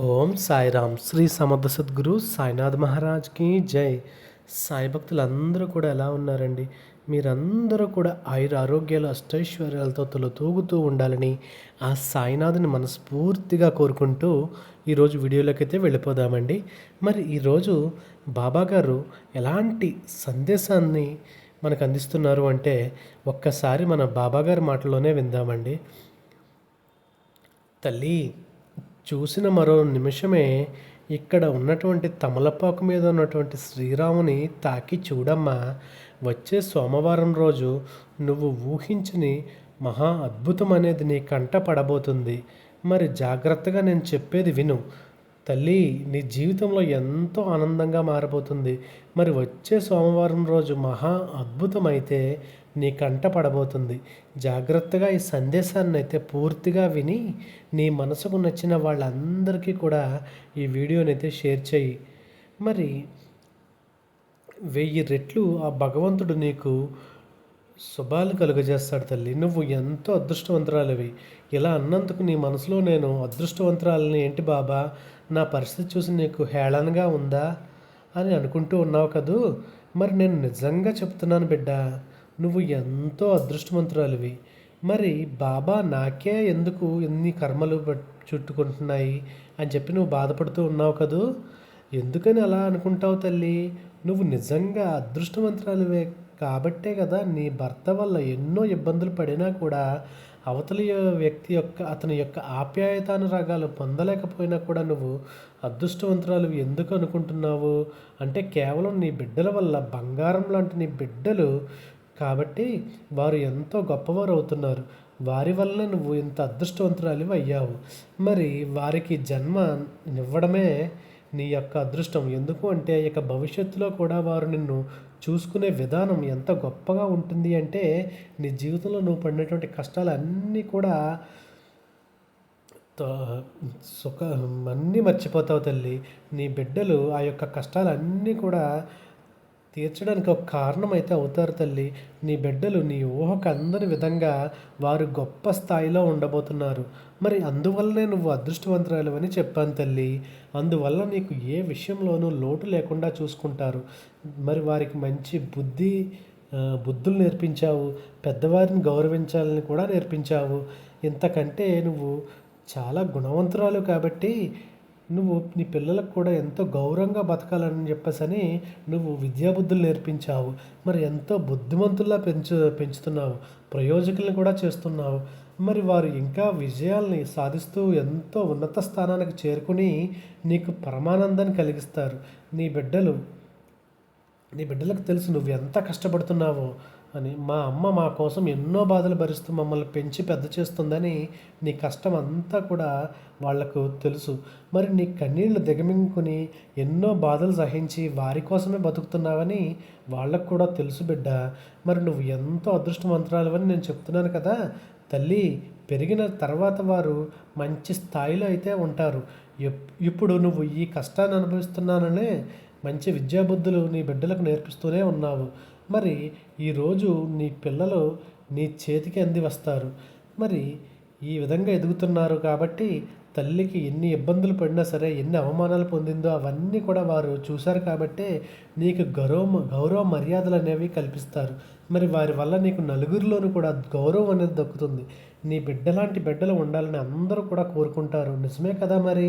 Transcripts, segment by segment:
ఓం సాయిరామ్. శ్రీ సమర్థ సద్గురు సాయినాథ్ మహారాజ్కి జై. సాయి భక్తులందరూ కూడా ఎలా ఉన్నారండి? మీరందరూ కూడా ఆయుర ఆరోగ్యాలు అష్టైశ్వర్యాలతో తొలతూగుతూ ఉండాలని ఆ సాయినాథుని మనస్ఫూర్తిగా కోరుకుంటూ ఈరోజు వీడియోలోకి అయితే వెళ్ళిపోదామండి. మరి ఈరోజు బాబా గారు ఎలాంటి సందేశాన్ని మనకు అందిస్తున్నారు అంటే ఒక్కసారి మన బాబాగారి మాటలోనే విందామండి. తల్లి చూసిన మరో నిమిషమే ఇక్కడ ఉన్నటువంటి తమలపాకు మీద ఉన్నటువంటి శ్రీరాముని తాకి చూడమ్మా. వచ్చే సోమవారం రోజు నువ్వు ఊహించని మహా అద్భుతం అనేది నీ కంట పడబోతుంది. మరి జాగ్రత్తగా నేను చెప్పేది విను. తల్లి నీ జీవితంలో ఎంతో ఆనందంగా మారబోతుంది. మరి వచ్చే సోమవారం రోజు మహా అద్భుతమైతే నీ కంట పడబోతుంది. జాగ్రత్తగా ఈ సందేశాన్ని అయితే పూర్తిగా విని నీ మనసుకు నచ్చిన వాళ్ళందరికీ కూడా ఈ వీడియోని అయితే షేర్ చేయి మరి వెయ్యి రెట్లు ఆ భగవంతుడు నీకు శుభాలు కలుగజేస్తాడు తల్లి. నువ్వు ఎంతో అదృష్టవంతురాలివి. ఇలా అన్నందుకు నీ మనసులో నేను అదృష్టవంతురాలని. ఏంటి బాబా? నా పరిస్థితి చూసి నీకు హేళనగా ఉందా? అని అనుకుంటూ ఉన్నావు కదూ? మరి నేను నిజంగా చెప్తున్నాను బిడ్డ నువ్వు ఎంతో అదృష్టవంతురాలివి. మరి బాబా నాకే ఎందుకు ఎన్ని కర్మలు చుట్టుకుంటున్నాయి అని చెప్పి నువ్వు బాధపడుతూ ఉన్నావు కదూ? ఎందుకని అలా అనుకుంటావు తల్లి? నువ్వు నిజంగా అదృష్టవంతురాలివే కాబట్టే కదా నీ భర్త వల్ల ఎన్నో ఇబ్బందులు పడినా కూడా అవతలి వ్యక్తి యొక్క అతని యొక్క ఆప్యాయతానురాగాలు పొందలేకపోయినా కూడా నువ్వు అదృష్టవంతురాలు ఎందుకు అనుకుంటున్నావు? అంటే కేవలం నీ బిడ్డల వల్ల బంగారం లాంటి నీ బిడ్డలు కాబట్టి వారు ఎంతో గొప్పవారు అవుతున్నారు. వారి వల్ల నువ్వు ఇంత అదృష్టవంతురాలి అయ్యావు. మరి వారికి జన్మ ఇవ్వడమే నీ యొక్క అదృష్టం. ఎందుకు అంటే ఇక భవిష్యత్తులో కూడా వారు నిన్ను చూసుకునే విధానం ఎంత గొప్పగా ఉంటుంది అంటే నీ జీవితంలో నువ్వు పడినటువంటి కష్టాలు అన్నీ కూడా సుఖ అన్నీ మర్చిపోతావు తల్లి. నీ బిడ్డలు ఆ యొక్క కష్టాలన్నీ కూడా తీర్చడానికి ఒక కారణం అయితే అవుతారు తల్లి. నీ బిడ్డలు నీ ఊహకు అందని విధంగా వారు గొప్ప స్థాయిలో ఉండబోతున్నారు. మరి అందువల్లనే నువ్వు అదృష్టవంతురాలు అని చెప్పాను తల్లి. అందువల్ల నీకు ఏ విషయంలోనూ లోటు లేకుండా చూసుకుంటారు. మరి వారికి మంచి బుద్ధి బుద్ధులు నేర్పించావు. పెద్దవారిని గౌరవించాలని కూడా నేర్పించావు. ఇంతకంటే నువ్వు చాలా గుణవంతురాలు కాబట్టి నువ్వు నీ పిల్లలకు కూడా ఎంతో గౌరవంగా బతకాలని చెప్పేసని నువ్వు విద్యాబుద్ధులు నేర్పించావు. మరి ఎంతో బుద్ధిమంతుల్లా పెంచు పెంచుతున్నావు. ప్రయోజకులను కూడా చేస్తున్నావు. మరి వారు ఇంకా విజయాల్ని సాధిస్తూ ఎంతో ఉన్నత స్థానానికి చేరుకుని నీకు పరమానందాన్ని కలిగిస్తారు. నీ బిడ్డలు నీ బిడ్డలకు తెలుసు నువ్వు ఎంత కష్టపడుతున్నావో. అని మా అమ్మ మా కోసం ఎన్నో బాధలు భరిస్తూ మమ్మల్ని పెంచి పెద్ద చేస్తుందని నీ కష్టం అంతా కూడా వాళ్ళకు తెలుసు. మరి నీ కన్నీళ్ళు దిగమింగుకుని ఎన్నో బాధలు సహించి వారి కోసమే బతుకుతున్నావని వాళ్ళకు కూడా తెలుసు బిడ్డ. మరి నువ్వు ఎంతో అదృష్టవంతురాలవని నేను చెప్తున్నాను కదా. తల్లి పెరిగిన తర్వాత వారు మంచి స్థాయిలో అయితే ఉంటారు. ఇప్పుడు నువ్వు ఈ కష్టాన్ని అనుభవిస్తున్నాననే మంచి విద్యాబుద్ధులు నీ బిడ్డలకు నేర్పిస్తూనే ఉన్నావు. మరి ఈరోజు నీ పిల్లలు నీ చేతికి అంది వస్తారు. మరి ఈ విధంగా ఎదుగుతున్నారు కాబట్టి తల్లికి ఎన్ని ఇబ్బందులు పడినా సరే ఎన్ని అవమానాలు పొందిందో అవన్నీ కూడా వారు చూశారు కాబట్టే నీకు గౌరవ గౌరవ మర్యాదలు అనేవి కల్పిస్తారు. మరి వారి వల్ల నీకు నలుగురిలోనూ కూడా గౌరవం అనేది దక్కుతుంది. నీ బిడ్డలాంటి బిడ్డలు ఉండాలని అందరూ కూడా కోరుకుంటారు. నిజమే కదా మరి?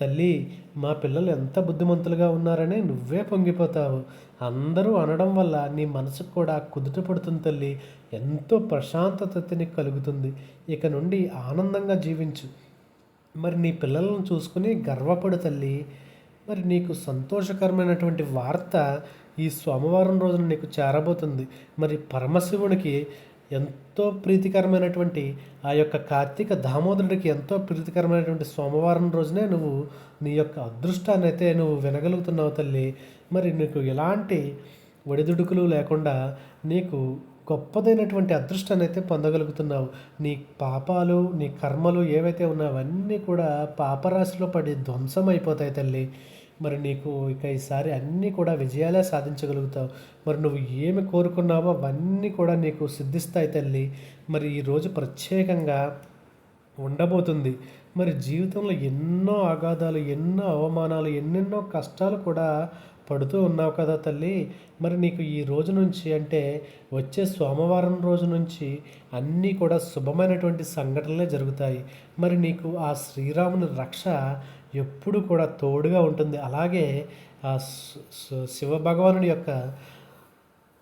తల్లి మా పిల్లలు ఎంత బుద్ధిమంతులుగా ఉన్నారని నువ్వే పొంగిపోతావు. అందరూ అనడం వల్ల నీ మనసుకు కూడా కుదుట పడుతుంది తల్లి. ఎంతో ప్రశాంతతని కలుగుతుంది. ఇక నుండి ఆనందంగా జీవించు. మరి నీ పిల్లలను చూసుకుని గర్వపడు తల్లి. మరి నీకు సంతోషకరమైనటువంటి వార్త ఈ సోమవారం రోజున నీకు చేరబోతుంది. మరి పరమశివునికి ఎంతో ప్రీతికరమైనటువంటి ఆ యొక్క కార్తీక దామోదరుడికి ఎంతో ప్రీతికరమైనటువంటి సోమవారం రోజునే నువ్వు నీ యొక్క అదృష్టాన్ని అయితే నువ్వు వినగలుగుతున్నావు తల్లి. మరి నీకు ఎలాంటి ఒడిదుడుకులు లేకుండా నీకు గొప్పదైనటువంటి అదృష్టాన్ని అయితే పొందగలుగుతున్నావు. నీ పాపాలు నీ కర్మలు ఏవైతే ఉన్నావన్నీ అవన్నీ కూడా పాపరాశిలో పడి ధ్వంసం అయిపోతాయి తల్లి. మరి నీకు ఇక ఈసారి అన్నీ కూడా విజయాలే సాధించగలుగుతావు. మరి నువ్వు ఏమి కోరుకున్నావో అవన్నీ కూడా నీకు సిద్ధిస్తాయి తల్లి. మరి ఈరోజు ప్రత్యేకంగా ఉండబోతుంది. మరి జీవితంలో ఎన్నో అగాధాలు ఎన్నో అవమానాలు ఎన్నెన్నో కష్టాలు కూడా పడుతూ ఉన్నావు కదా తల్లి. మరి నీకు ఈ రోజు నుంచి అంటే వచ్చే సోమవారం రోజు నుంచి అన్నీ కూడా శుభమైనటువంటి సంఘటనలే జరుగుతాయి. మరి నీకు ఆ శ్రీరాముని రక్ష ఎప్పుడు కూడా తోడుగా ఉంటుంది. అలాగే శివ భగవానుడి యొక్క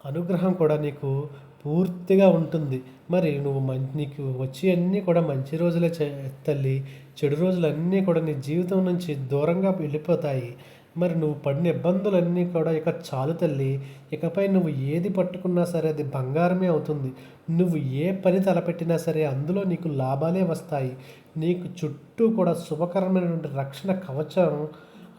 అనుగ్రహం కూడా నీకు పూర్తిగా ఉంటుంది. మరి నువ్వు మంచి నీకు వచ్చి అన్నీ కూడా మంచి రోజులే తల్లి చెడు రోజులు అన్నీ కూడా నీ జీవితం నుంచి దూరంగా వెళ్ళిపోతాయి. మరి నువ్వు పడిన ఇబ్బందులన్నీ కూడా ఇక చాలు తల్లి. ఇకపై నువ్వు ఏది పట్టుకున్నా సరే అది బంగారమే అవుతుంది. నువ్వు ఏ పని తలపెట్టినా సరే అందులో నీకు లాభాలే వస్తాయి. నీకు చుట్టూ కూడా శుభకరమైనటువంటి రక్షణ కవచం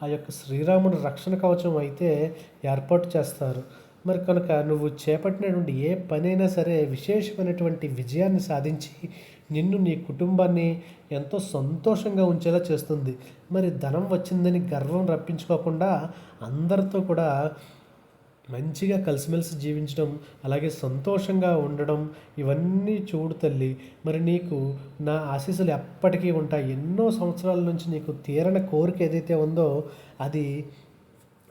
ఆ యొక్క శ్రీరాముని రక్షణ కవచం అయితే ఏర్పాటు చేస్తారు. మరి కనుక నువ్వు చేపట్టినటువంటి ఏ పనైనా సరే విశేషమైనటువంటి విజయాన్ని సాధించి నిన్ను నీ కుటుంబాన్ని ఎంతో సంతోషంగా ఉంచేలా చేస్తుంది. మరి ధనం వచ్చిందని గర్వం రప్పించుకోకుండా అందరితో కూడా మంచిగా కలిసిమెలిసి జీవించడం అలాగే సంతోషంగా ఉండడం ఇవన్నీ చూడు తల్లి. మరి నీకు నా ఆశీస్సులు ఎప్పటికీ ఉంటాయి. ఎన్నో సంవత్సరాల నుంచి నీకు తీరని కోరిక ఏదైతే ఉందో అది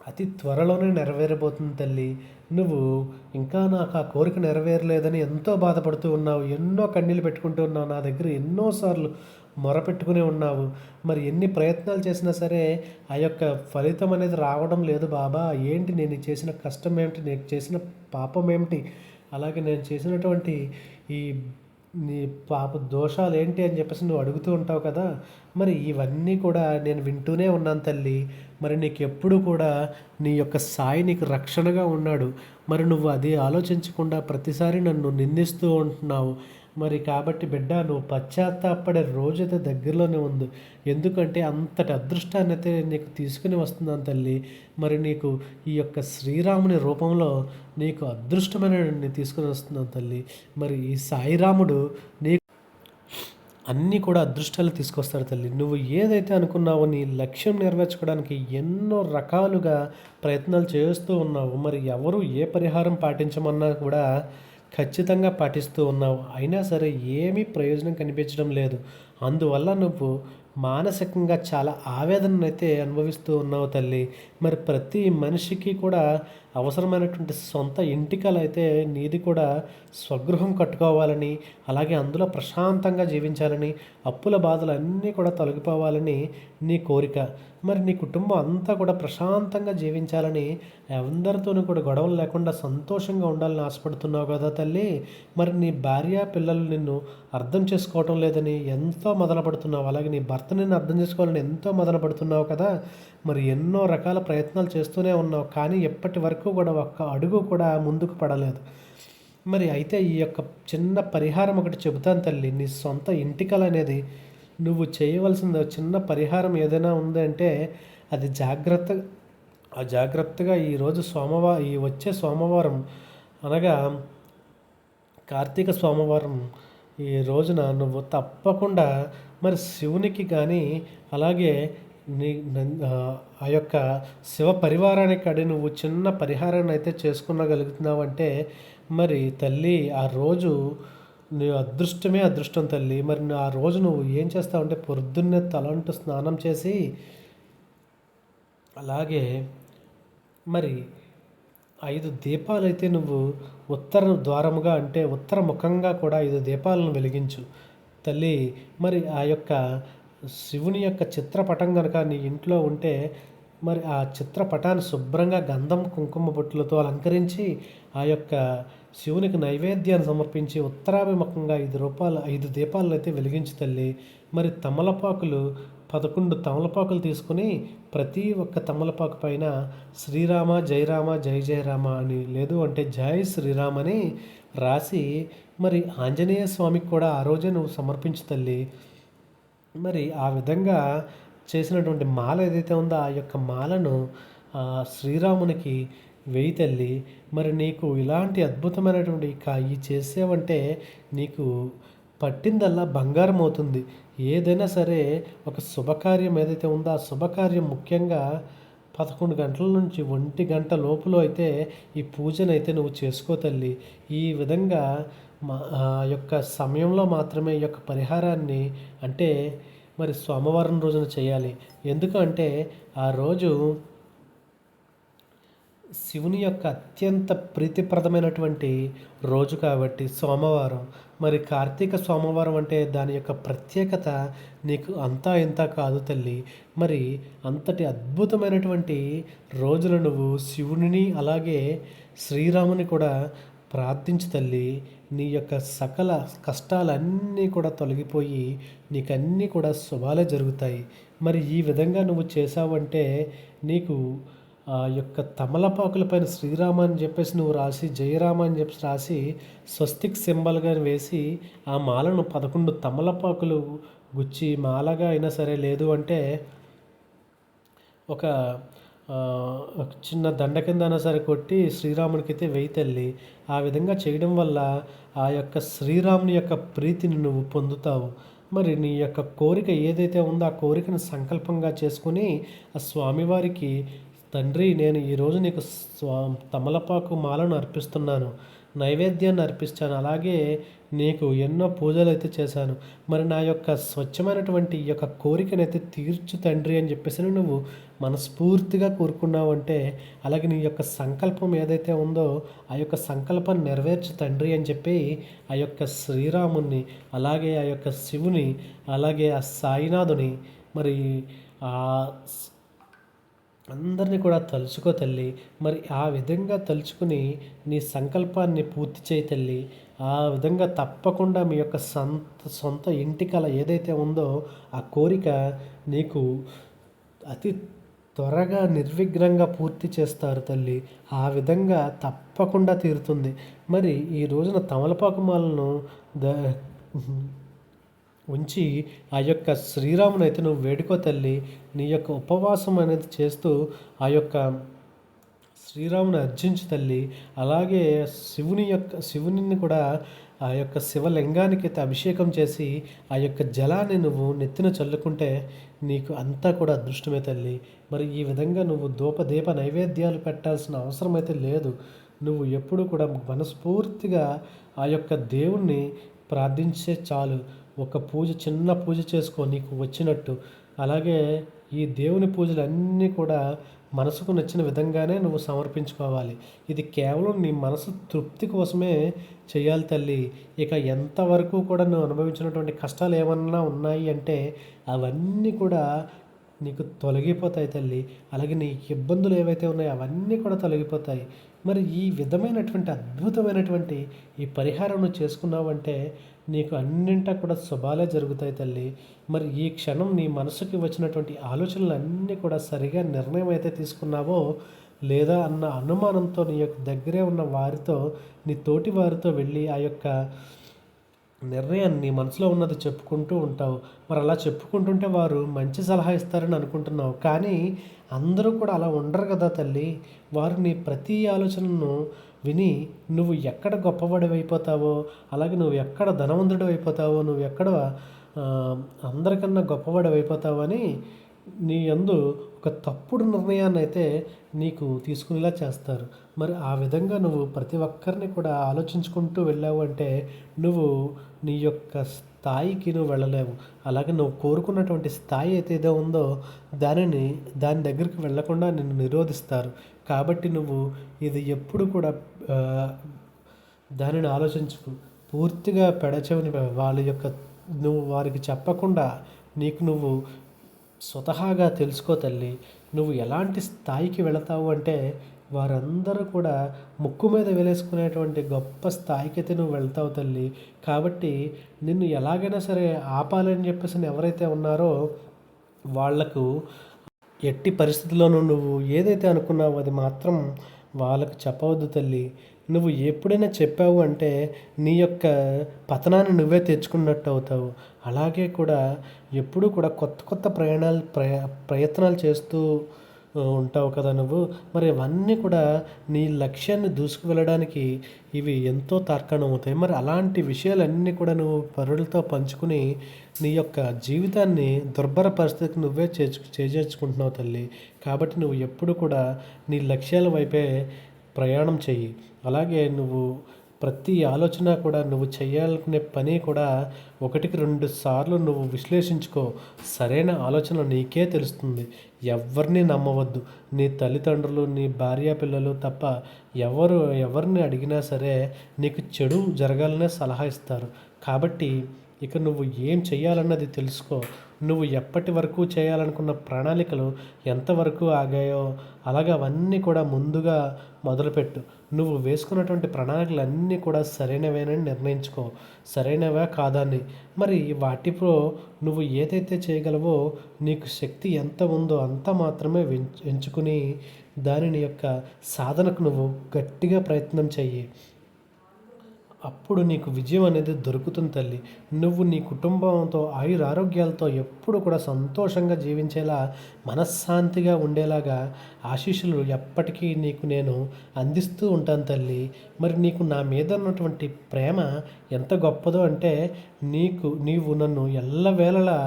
అతి త్వరలోనే నెరవేరబోతుంది తల్లి. నువ్వు ఇంకా నాకు ఆ కోరిక నెరవేరలేదని ఎంతో బాధపడుతూ ఉన్నావు. ఎన్నో కన్నీళ్ళు పెట్టుకుంటూ ఉన్నావు నా దగ్గర. ఎన్నోసార్లు మొరపెట్టుకునే ఉన్నావు. మరి ఎన్ని ప్రయత్నాలు చేసినా సరే ఆ యొక్క ఫలితం అనేది రావడం లేదు బాబా. ఏంటి నేను చేసిన కష్టం ఏమిటి? నేను చేసిన పాపం ఏమిటి? అలాగే నేను చేసినటువంటి ఈ నీ పాప దోషాలు ఏంటి అని చెప్పేసి నువ్వు అడుగుతూ ఉంటావు కదా. మరి ఇవన్నీ కూడా నేను వింటూనే ఉన్నాను తల్లి. మరి నీకు ఎప్పుడు కూడా నీ యొక్క సాయి నీకు రక్షణగా ఉన్నాడు. మరి నువ్వు అది ఆలోచించకుండా ప్రతిసారి నన్ను నిందిస్తూ ఉంటున్నావు. మరి కాబట్టి బిడ్డ నువ్వు పశ్చాత్తాపడే రోజైతే దగ్గరలోనే ఉంది ఎందుకంటే అంతటి అదృష్టాన్ని అయితే నీకు తీసుకుని వస్తున్నాను తల్లి. మరి నీకు ఈ యొక్క శ్రీరాముని రూపంలో నీకు అదృష్టమైన తీసుకుని వస్తున్నాను తల్లి. మరి ఈ సాయిరాముడు నీ అన్నీ కూడా అదృష్టాలు తీసుకొస్తాడు తల్లి. నువ్వు ఏదైతే అనుకున్నావో నీ లక్ష్యం నెరవేర్చుకోవడానికి ఎన్నో రకాలుగా ప్రయత్నాలు చేస్తూ ఉన్నావు. మరి ఎవరు ఏ పరిహారం పాటించమన్నా కూడా ఖచ్చితంగా పాటిస్తూ ఉన్నావు. అయినా సరే ఏమీ ప్రయోజనం కనిపించడం లేదు. అందువల్ల నువ్వు మానసికంగా చాలా ఆవేదననైతే అనుభవిస్తూ ఉన్నావు తల్లి. మరి ప్రతి మనిషికి కూడా అవసరమైనటువంటి సొంత ఇంటికలు అయితే నీది కూడా స్వగృహం కట్టుకోవాలని అలాగే అందులో ప్రశాంతంగా జీవించాలని అప్పుల బాధలు అన్నీ కూడా తొలగిపోవాలని నీ కోరిక. మరి నీ కుటుంబం అంతా కూడా ప్రశాంతంగా జీవించాలని అందరితోనూ కూడా గొడవలు లేకుండా సంతోషంగా ఉండాలని ఆశపడుతున్నావు కదా తల్లి. మరి నీ భార్య పిల్లలు నిన్ను అర్థం చేసుకోవటం లేదని ఎంతో మొదలుపడుతున్నావు అలాగే నీ భర్త నిన్ను అర్థం చేసుకోవాలని ఎంతో మొదలుపడుతున్నావు కదా. మరి ఎన్నో రకాల ప్రయత్నాలు చేస్తూనే ఉన్నావు కానీ ఎప్పటి వరకు కూడా ఒక్క అడుగు కూడా ముందుకు పడలేదు. మరి అయితే ఈ యొక్క చిన్న పరిహారం ఒకటి చెబుతాను తల్లి నీ సొంత ఇంటికల అనేది నువ్వు చేయవలసిన చిన్న పరిహారం ఏదైనా ఉందంటే అది జాగ్రత్త ఆ జాగ్రత్తగా ఈరోజు సోమవారం ఈ వచ్చే సోమవారం అనగా కార్తీక సోమవారం ఈ రోజున నువ్వు తప్పకుండా మరి శివునికి కానీ అలాగే నీ ఆ యొక్క శివ పరివారానికి అడి నువ్వు చిన్న పరిహారాన్ని అయితే చేసుకునగలుగుతున్నావు అంటే మరి తల్లి ఆ రోజు నీ అదృష్టమే అదృష్టం తల్లి. మరి ఆ రోజు నువ్వు ఏం చేస్తావంటే పొద్దున్నే తలంటు స్నానం చేసి అలాగే మరి ఐదు దీపాలు అయితే నువ్వు ఉత్తర ద్వారముగా అంటే ఉత్తర ముఖంగా కూడా ఐదు దీపాలను వెలిగించు తల్లి. మరి ఆ యొక్క శివుని యొక్క చిత్రపటం కనుక నీ ఇంట్లో ఉంటే మరి ఆ చిత్రపటాన్ని శుభ్రంగా గంధం కుంకుమ బొట్టులతో అలంకరించి ఆ యొక్క శివునికి నైవేద్యాన్ని సమర్పించి ఉత్తరాభిముఖంగా ఐదు రూపాయలు ఐదు దీపాలను అయితే వెలిగించి తల్లి. మరి తమలపాకులు పదకొండు తమలపాకులు తీసుకుని ప్రతి ఒక్క తమలపాకు పైన శ్రీరామ జయరామ జయ జయరామ అని లేదు అంటే జై శ్రీరామ్ అని రాసి మరి ఆంజనేయ స్వామికి కూడా ఆ రోజే నువ్వు సమర్పించు తల్లి. మరి ఆ విధంగా చేసినటువంటి మాల ఏదైతే ఉందో ఆ యొక్క మాలను శ్రీరామునికి వేయి తల్లి మరి నీకు ఇలాంటి అద్భుతమైనటువంటి కాయి చేసేవంటే నీకు పట్టిందల్లా బంగారం అవుతుంది. ఏదైనా సరే ఒక శుభకార్యం ఏదైతే ఉందో ఆ శుభకార్యం ముఖ్యంగా పదకొండు గంటల నుంచి ఒంటి గంట లోపల అయితే ఈ పూజను అయితే నువ్వు చేసుకో తల్లి. ఈ విధంగా మా యొక్క సమయంలో మాత్రమే ఈ యొక్క పరిహారాన్ని అంటే మరి సోమవారం రోజున చేయాలి. ఎందుకంటే ఆ రోజు శివుని యొక్క అత్యంత ప్రీతిప్రదమైనటువంటి రోజు కాబట్టి సోమవారం. మరి కార్తీక సోమవారం అంటే దాని యొక్క ప్రత్యేకత నీకు అంతా ఇంత కాదు తల్లి. మరి అంతటి అద్భుతమైనటువంటి రోజులు నువ్వు శివునిని అలాగే శ్రీరాముని కూడా ప్రార్థించు తల్లి. నీ యొక్క సకల కష్టాలన్నీ కూడా తొలగిపోయి నీకన్నీ కూడా శుభాలే జరుగుతాయి. మరి ఈ విధంగా నువ్వు చేసావంటే నీకు ఆ యొక్క తమలపాకుల పైన శ్రీరామ అని చెప్పేసి నువ్వు రాసి జయరామ అని చెప్పేసి రాసి స్వస్తిక్ సింబల్గా వేసి ఆ మాలను పదకొండు తమలపాకులు గుచ్చి మాలగా అయినా సరే లేదు అంటే ఒక ఒక చిన్న దండ కింద అయినా సరే కొట్టి శ్రీరామునికైతే వెయ్యి తల్లి. ఆ విధంగా చేయడం వల్ల ఆ యొక్క శ్రీరాముని యొక్క ప్రీతిని నువ్వు పొందుతావు. మరి నీ యొక్క కోరిక ఏదైతే ఉందో ఆ కోరికను సంకల్పంగా చేసుకుని ఆ స్వామివారికి తండ్రి నేను ఈరోజు నీకు స్వా తమలపాకు మాలను అర్పిస్తున్నాను. నైవేద్యాన్ని అర్పిస్తాను. అలాగే నీకు ఎన్నో పూజలు అయితే చేశాను. మరి నా యొక్క స్వచ్ఛమైనటువంటి ఈ యొక్క కోరికనైతే తీర్చు తండ్రి అని చెప్పేసి నువ్వు మనస్ఫూర్తిగా కోరుకున్నావంటే అలాగే నీ యొక్క సంకల్పం ఏదైతే ఉందో ఆ యొక్క సంకల్పం నెరవేర్చు తండ్రి అని చెప్పి ఆ యొక్క శ్రీరాముని అలాగే ఆ యొక్క శివుని అలాగే ఆ సాయినాథుని మరి ఆ అందరినీ కూడా తలుచుకో తల్లి. మరి ఆ విధంగా తలుచుకుని నీ సంకల్పాన్ని పూర్తి చేయి తల్లి. ఆ విధంగా తప్పకుండా మీ యొక్క సొంత సొంత ఇంటి కళ ఏదైతే ఉందో ఆ కోరిక నీకు అతి త్వరగా నిర్విఘ్నంగా పూర్తి చేస్తారు తల్లి. ఆ విధంగా తప్పకుండా తీరుతుంది. మరి ఈ రోజున తమలపాకు మాలను ద ఉంచి ఆ యొక్క శ్రీరాముని అయితే నువ్వు వేడుకో తల్లి నీ యొక్క ఉపవాసం అనేది చేస్తూ ఆ యొక్క శ్రీరాముని అర్జించు తల్లి. అలాగే శివుని యొక్క శివుని కూడా ఆ యొక్క శివలింగానికి అయితే అభిషేకం చేసి ఆ యొక్క జలాన్ని నువ్వు నెత్తిన చల్లుకుంటే నీకు అంతా కూడా అదృష్టమే తల్లి. మరి ఈ విధంగా నువ్వు దూపదీప నైవేద్యాలు పెట్టాల్సిన అవసరం అయితే లేదు. నువ్వు ఎప్పుడు కూడా మనస్ఫూర్తిగా ఆ యొక్క దేవుణ్ణి ప్రార్థించే చాలు. ఒక పూజ చిన్న పూజ చేసుకో నీకు వచ్చినట్టు. అలాగే ఈ దేవుని పూజలు అన్నీ కూడా మనసుకు నచ్చిన విధంగానే నువ్వు సమర్పించుకోవాలి. ఇది కేవలం నీ మనసు తృప్తి కోసమే చేయాలి తల్లి. ఇక ఎంతవరకు కూడా నువ్వు అనుభవించినటువంటి కష్టాలు ఏమన్నా ఉన్నాయి అంటే అవన్నీ కూడా నీకు తొలగిపోతాయి తల్లి. అలాగే నీ ఇబ్బందులు ఏవైతే ఉన్నాయో అవన్నీ కూడా తొలగిపోతాయి. మరి ఈ విధమైనటువంటి అద్భుతమైనటువంటి ఈ పరిహారం నువ్వు చేసుకున్నావంటే నీకు అన్నింటా కూడా శుభాలే జరుగుతాయి తల్లి. మరి ఈ క్షణం నీ మనసుకి వచ్చినటువంటి ఆలోచనలు అన్నీ కూడా సరిగా నిర్ణయం అయితే తీసుకున్నావో లేదా అన్న అనుమానంతో నీ యొక్క దగ్గరే ఉన్న వారితో నీ తోటి వారితో వెళ్ళి ఆ యొక్క నిర్ణయాన్ని నీ మనసులో ఉన్నది చెప్పుకుంటూ ఉంటావు. మరి అలా చెప్పుకుంటుంటే వారు మంచి సలహా ఇస్తారని అనుకుంటున్నావు. కానీ అందరూ కూడా అలా ఉండరు కదా తల్లి. వారు నీ ప్రతి ఆలోచనను విని నువ్వు ఎక్కడ గొప్పవాడివి అయిపోతావో అలాగే నువ్వు ఎక్కడ ధనవంతుడు అయిపోతావో నువ్వు ఎక్కడ అందరికన్నా గొప్పవాడివి అయిపోతావో అని నీ యందు ఒక తప్పుడు నిర్ణయాన్ని అయితే నీకు తీసుకునేలా చేస్తారు. మరి ఆ విధంగా నువ్వు ప్రతి ఒక్కరిని కూడా ఆలోచించుకుంటూ వెళ్ళావు అంటే నువ్వు నీ యొక్క స్థాయికి నువ్వు వెళ్ళలేవు అలాగే నువ్వు కోరుకున్నటువంటి స్థాయి అయితే ఏదో ఉందో దానిని దాని దగ్గరికి వెళ్ళకుండా నిన్ను నిరోధిస్తారు. కాబట్టి నువ్వు ఇది ఎప్పుడు కూడా దానిని ఆలోచించుకు. పూర్తిగా పెడచెవిని వాళ్ళ యొక్క నువ్వు వారికి చెప్పకుండా నీకు నువ్వు స్వతహాగా తెలుసుకో తల్లి. నువ్వు ఎలాంటి స్థాయికి వెళతావు అంటే వారందరూ కూడా ముక్కు మీద వేలేసుకునేటువంటి గొప్ప స్థాయికి నువ్వు వెళ్తావు తల్లి. కాబట్టి నిన్ను ఎలాగైనా సరే ఆపాలని చెప్పేసి ఎవరైతే ఉన్నారో వాళ్ళకు ఎట్టి పరిస్థితుల్లోనూ నువ్వు ఏదైతే అనుకున్నావో అది మాత్రం వాళ్ళకు చెప్పవద్దు తల్లి. నువ్వు ఎప్పుడైనా చెప్పావు అంటే నీ యొక్క పతనాన్ని నువ్వే తెచ్చుకున్నట్టు అవుతావు. అలాగే కూడా ఎప్పుడూ కూడా కొత్త కొత్త ప్రయాణాలు ప్రయ ప్రయత్నాలు చేస్తూ ఉంటావు కదా నువ్వు. మరి ఇవన్నీ కూడా నీ లక్ష్యాన్ని దూసుకు వెళ్ళడానికి ఇవి ఎంతో తార్కాణం అవుతాయి. మరి అలాంటి విషయాలన్నీ కూడా నువ్వు పరులతో పంచుకుని నీ యొక్క జీవితాన్ని దుర్భర పరిస్థితికి నువ్వే చేర్చు చేజేర్చుకుంటున్నావు తల్లి. కాబట్టి నువ్వు ఎప్పుడు కూడా నీ లక్ష్యాల వైపే ప్రయాణం చెయ్యి. అలాగే నువ్వు ప్రతి ఆలోచన కూడా నువ్వు చేయాలనుకునే పని కూడా ఒకటికి రెండు సార్లు నువ్వు విశ్లేషించుకో. సరైన ఆలోచన నీకే తెలుస్తుంది. ఎవరిని నమ్మవద్దు. నీ తల్లిదండ్రులు నీ భార్య పిల్లలు తప్ప ఎవరు ఎవరిని అడిగినా సరే నీకు చెడు జరగాలనే సలహా ఇస్తారు. కాబట్టి ఇక నువ్వు ఏం చేయాలన్నది తెలుసుకో. నువ్వు ఎప్పటి వరకు చేయాలనుకున్న ప్రణాళికలు ఎంతవరకు ఆగాయో అలాగే అవన్నీ కూడా ముందుగా మొదలుపెట్టు. నువ్వు వేసుకున్నటువంటి ప్రణాళికలు కూడా సరైనవేనని నిర్ణయించుకో. సరైనవా కాదని మరి వాటిలో నువ్వు ఏదైతే చేయగలవో నీకు శక్తి ఎంత ఉందో అంత మాత్రమే ఎంచుకుని దానిని యొక్క సాధనకు నువ్వు గట్టిగా ప్రయత్నం చెయ్యి. అప్పుడు నీకు విజయం అనేది దొరుకుతుంది తల్లి. నువ్వు నీ కుటుంబంతో ఆయుర ఆరోగ్యాలతో ఎప్పుడు కూడా సంతోషంగా జీవించేలా మనశ్శాంతిగా ఉండేలాగా ఆశీస్సులు ఎప్పటికీ నీకు నేను అందిస్తూ ఉంటాను తల్లి. మరి నీకు నా మీద ఉన్నటువంటి ప్రేమ ఎంత గొప్పదో అంటే నీకు నీవు నన్ను ఎల్లవేళలా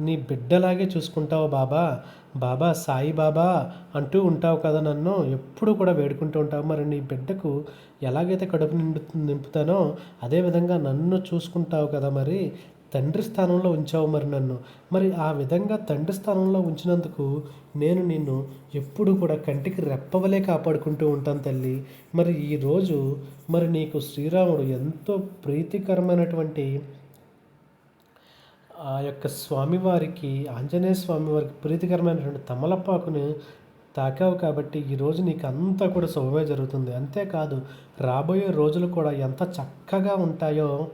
నీ బిడ్డలాగే చూసుకుంటావు బాబా. బాబా సాయి బాబా అంటూ ఉంటావు కదా నన్ను. ఎప్పుడు కూడా వేడుకుంటూ ఉంటావు. మరి నీ బిడ్డకు ఎలాగైతే కడుపు నిండు నింపుతానో అదేవిధంగా నన్ను చూసుకుంటావు కదా మరి. తండ్రి స్థానంలో ఉంచావు మరి నన్ను. మరి ఆ విధంగా తండ్రి స్థానంలో ఉంచినందుకు నేను నిన్ను ఎప్పుడు కూడా కంటికి రెప్పవలే కాపాడుకుంటూ ఉంటాను తల్లి. మరి ఈరోజు మరి నీకు శ్రీరాముడు ఎంతో ప్రీతికరమైనటువంటి ఆ యొక్క స్వామివారికి ఆంజనేయ స్వామివారికి ప్రీతికరమైనటువంటి తమలపాకుని తాకావు కాబట్టి ఈరోజు నీకు అంతా కూడా శుభమే జరుగుతుంది. అంతేకాదు రాబోయే రోజులు కూడా ఎంత చక్కగా ఉంటాయో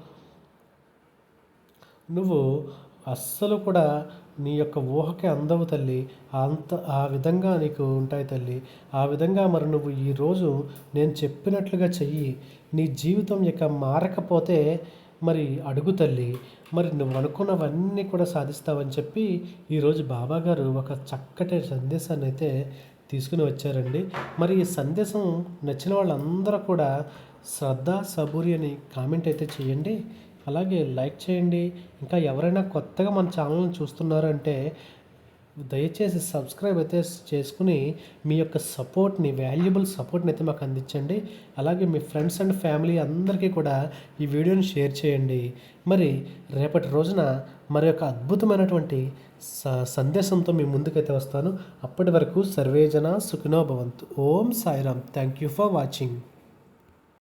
నువ్వు అస్సలు కూడా నీ యొక్క ఊహకి అందవు తల్లి. అంత ఆ విధంగా నీకు ఉంటాయి తల్లి. ఆ విధంగా మరి నువ్వు ఈరోజు నేను చెప్పినట్లుగా చెయ్యి. నీ జీవితం ఇక మారకపోతే మరి అడుగు తల్లి మరి నువ్వు అనుకున్నవన్నీ కూడా సాధిస్తావని చెప్పి ఈరోజు బాబా గారు ఒక చక్కటి సందేశాన్ని అయితే తీసుకుని వచ్చారండి. మరి ఈ సందేశం నచ్చిన వాళ్ళందరూ కూడా శ్రద్ధ సబూరి అని కామెంట్ అయితే చేయండి. అలాగే లైక్ చేయండి. ఇంకా ఎవరైనా కొత్తగా మన ఛానల్ని చూస్తున్నారంటే దయచేసి సబ్స్క్రైబ్ అయితే చేసుకుని మీ యొక్క సపోర్ట్ని వాల్యుబుల్ సపోర్ట్ని అయితే మాకు అందించండి. అలాగే మీ ఫ్రెండ్స్ అండ్ ఫ్యామిలీ అందరికీ కూడా ఈ వీడియోని షేర్ చేయండి. మరి రేపటి రోజున మరి యొక్క అద్భుతమైనటువంటి సందేశంతో మీ ముందుకైతే వస్తాను. అప్పటి వరకు సర్వేజన సుఖినో భవంతు. Om Sairam. Thank you for watching